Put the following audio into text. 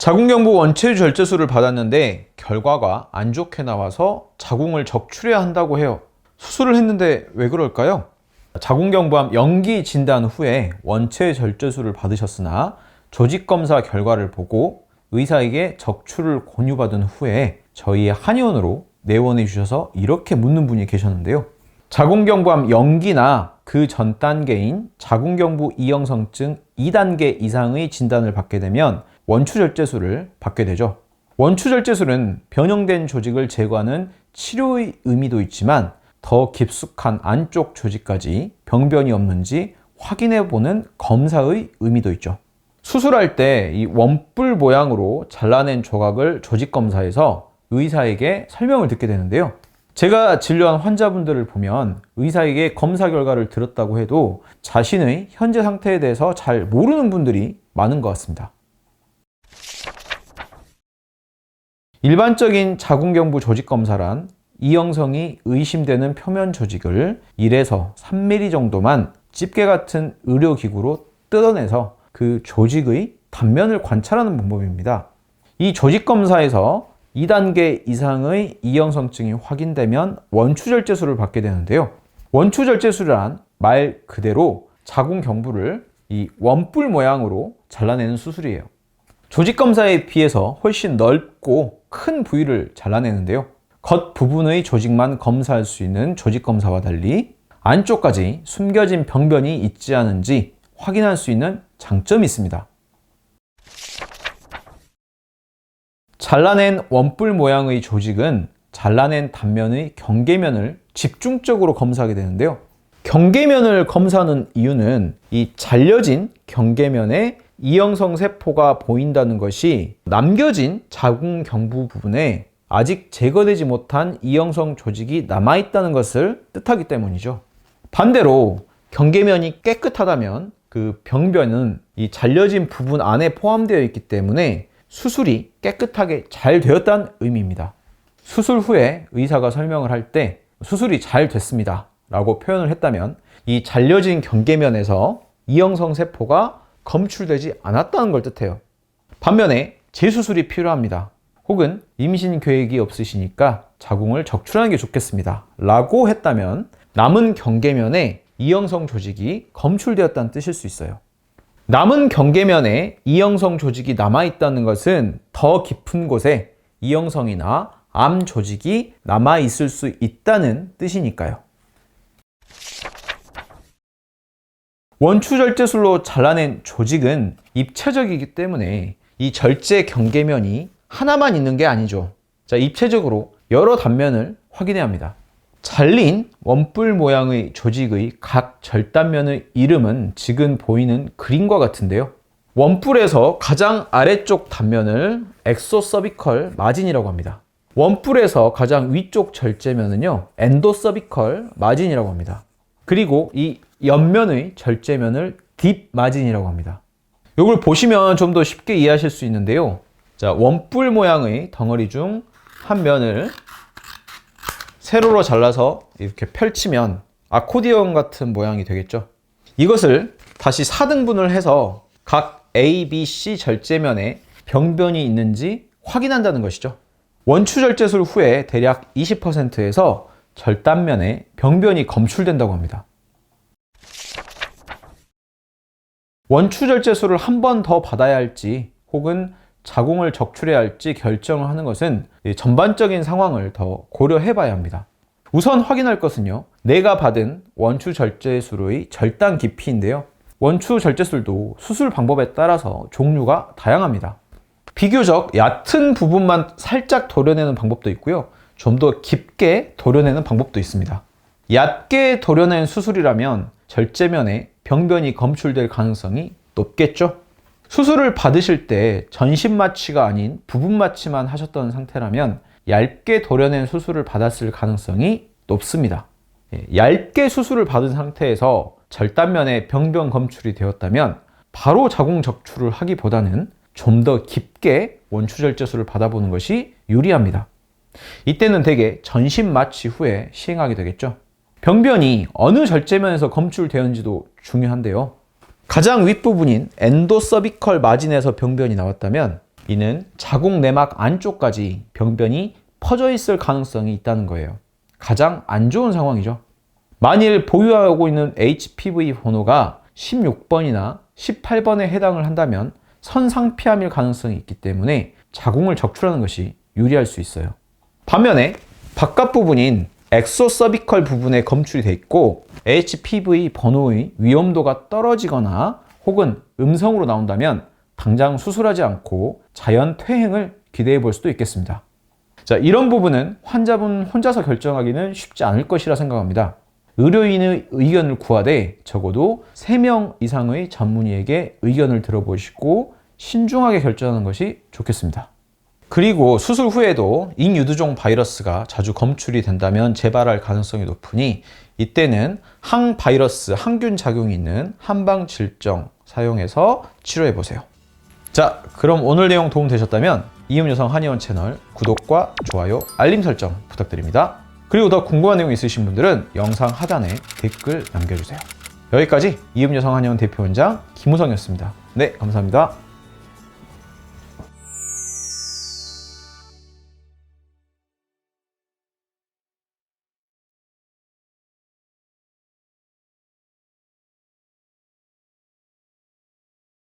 자궁경부 원체 절제술을 받았는데 결과가 안 좋게 나와서 자궁을 적출해야 한다고 해요. 수술을 했는데 왜 그럴까요? 자궁경부암 연기 진단 후에 원체 절제술을 받으셨으나 조직 검사 결과를 보고 의사에게 적출을 권유받은 후에 저희 한의원으로 내원해 주셔서 이렇게 묻는 분이 계셨는데요. 자궁경부암 연기나 그 전 단계인 자궁경부 이형성증 2단계 이상의 진단을 받게 되면 원추절제술을 받게 되죠. 원추절제술은 변형된 조직을 제거하는 치료의 의미도 있지만 더 깊숙한 안쪽 조직까지 병변이 없는지 확인해 보는 검사의 의미도 있죠. 수술할 때 이 원뿔 모양으로 잘라낸 조각을 조직 검사해서 의사에게 설명을 듣게 되는데요. 제가 진료한 환자분들을 보면 의사에게 검사 결과를 들었다고 해도 자신의 현재 상태에 대해서 잘 모르는 분들이 많은 것 같습니다. 일반적인 자궁경부 조직 검사란 이형성이 의심되는 표면 조직을 1에서 3mm 정도만 집게 같은 의료기구로 뜯어내서 그 조직의 단면을 관찰하는 방법입니다. 이 조직 검사에서 2단계 이상의 이형성증이 확인되면 원추절제술을 받게 되는데요. 원추절제술이란 말 그대로 자궁 경부를 이 원뿔 모양으로 잘라내는 수술이에요. 조직 검사에 비해서 훨씬 넓고 큰 부위를 잘라내는데요. 겉 부분의 조직만 검사할 수 있는 조직 검사와 달리 안쪽까지 숨겨진 병변이 있지 않은지 확인할 수 있는 장점이 있습니다. 잘라낸 원뿔 모양의 조직은 잘라낸 단면의 경계면을 집중적으로 검사하게 되는데요. 경계면을 검사하는 이유는 이 잘려진 경계면에 이형성 세포가 보인다는 것이 남겨진 자궁 경부 부분에 아직 제거되지 못한 이형성 조직이 남아있다는 것을 뜻하기 때문이죠. 반대로 경계면이 깨끗하다면 그 병변은 이 잘려진 부분 안에 포함되어 있기 때문에 수술이 깨끗하게 잘 되었다는 의미입니다. 수술 후에 의사가 설명을 할 때 수술이 잘 됐습니다. 라고 표현을 했다면 이 잘려진 경계면에서 이형성 세포가 검출되지 않았다는 걸 뜻해요. 반면에 재수술이 필요합니다. 혹은 임신 계획이 없으시니까 자궁을 적출하는 게 좋겠습니다. 라고 했다면 남은 경계면에 이형성 조직이 검출되었다는 뜻일 수 있어요. 남은 경계면에 이형성 조직이 남아있다는 것은 더 깊은 곳에 이형성이나 암 조직이 남아있을 수 있다는 뜻이니까요. 원추 절제술로 잘라낸 조직은 입체적이기 때문에 이 절제 경계면이 하나만 있는 게 아니죠. 자, 입체적으로 여러 단면을 확인해야 합니다. 잘린 원뿔 모양의 조직의 각 절단면의 이름은 지금 보이는 그림과 같은데요. 원뿔에서 가장 아래쪽 단면을 엑소서비컬 마진이라고 합니다. 원뿔에서 가장 위쪽 절제면은요, 엔도서비컬 마진이라고 합니다. 그리고 이 옆면의 절제면을 딥 마진이라고 합니다. 이걸 보시면 좀 더 쉽게 이해하실 수 있는데요. 자, 원뿔 모양의 덩어리 중 한 면을 세로로 잘라서 이렇게 펼치면 아코디언 같은 모양이 되겠죠. 이것을 다시 4등분을 해서 각 A, B, C 절제면에 병변이 있는지 확인한다는 것이죠. 원추 절제술 후에 대략 20%에서 절단면에 병변이 검출된다고 합니다. 원추 절제술을 한 번 더 받아야 할지 혹은 자궁을 적출해야 할지 결정을 하는 것은 전반적인 상황을 더 고려해 봐야 합니다. 우선 확인할 것은요, 내가 받은 원추 절제술의 절단 깊이인데요. 원추 절제술도 수술 방법에 따라서 종류가 다양합니다. 비교적 얕은 부분만 살짝 도려내는 방법도 있고요. 좀 더 깊게 도려내는 방법도 있습니다. 얕게 도려낸 수술이라면 절제면에 병변이 검출될 가능성이 높겠죠? 수술을 받으실 때 전신 마취가 아닌 부분 마취만 하셨던 상태라면 얇게 도려낸 수술을 받았을 가능성이 높습니다. 예, 얇게 수술을 받은 상태에서 절단면에 병변 검출이 되었다면 바로 자궁 적출을 하기보다는 좀 더 깊게 원추절제술을 받아보는 것이 유리합니다. 이때는 대개 전신 마취 후에 시행하게 되겠죠. 병변이 어느 절제면에서 검출되었는지도 중요한데요. 가장 윗부분인 엔도서비컬 마진에서 병변이 나왔다면 이는 자궁 내막 안쪽까지 병변이 퍼져 있을 가능성이 있다는 거예요. 가장 안 좋은 상황이죠. 만일 보유하고 있는 HPV 번호가 16번이나 18번에 해당을 한다면 선상피암일 가능성이 있기 때문에 자궁을 적출하는 것이 유리할 수 있어요. 반면에 바깥 부분인 엑소 서비컬 부분에 검출이 돼 있고 HPV 번호의 위험도가 떨어지거나 혹은 음성으로 나온다면 당장 수술하지 않고 자연 퇴행을 기대해 볼 수도 있겠습니다. 자, 이런 부분은 환자분 혼자서 결정하기는 쉽지 않을 것이라 생각합니다. 의료인의 의견을 구하되 적어도 3명 이상의 전문의에게 의견을 들어보시고 신중하게 결정하는 것이 좋겠습니다. 그리고 수술 후에도 인유두종 바이러스가 자주 검출이 된다면 재발할 가능성이 높으니 이때는 항바이러스, 항균 작용이 있는 한방 질정 사용해서 치료해 보세요. 자, 그럼 오늘 내용 도움 되셨다면 이음여성 한의원 채널 구독과 좋아요, 알림 설정 부탁드립니다. 그리고 더 궁금한 내용 있으신 분들은 영상 하단에 댓글 남겨주세요. 여기까지 이음여성 한의원 대표원장 김우성이었습니다. 네, 감사합니다.